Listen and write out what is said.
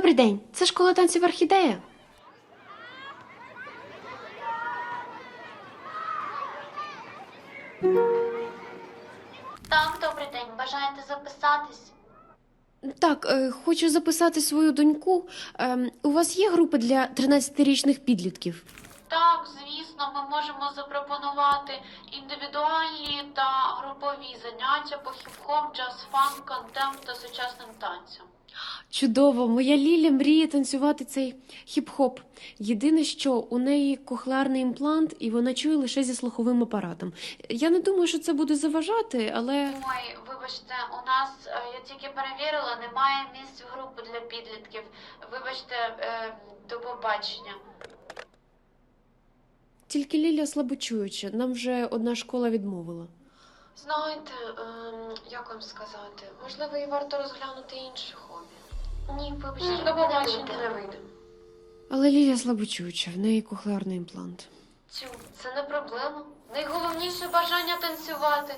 Добрий день, це школа танців орхідея. Так, добрий день. Бажаєте записатись? Так, е, хочу записати свою доньку. Ем, у вас є групи для 13-річних підлітків? Так, ми можемо запропонувати індивідуальні та групові заняття по хіп-хоп, джаз-фанк, контемп та сучасним танцям. Чудово, моя Ліля мріє танцювати цей хіп-хоп. Єдине, що у неї кохлеарний імплант, і вона чує лише зі слуховим апаратом. Я не думаю, що це буде заважати, але Ой, вибачте, у нас е, я тільки перевірила, немає місць в групи для підлітків. Вибачте, е, до побачення. Тільки Ліля слабочуюча. Нам вже одна школа відмовила. Знаєте, ем, як вам сказати, можливо, і варто розглянути інше хобі. Ні, вибачте, до побачення не вийде. Але Лілія слабочуюча, в неї кохлеарний імплант. Цю, це не проблема. Найголовніше бажання танцювати.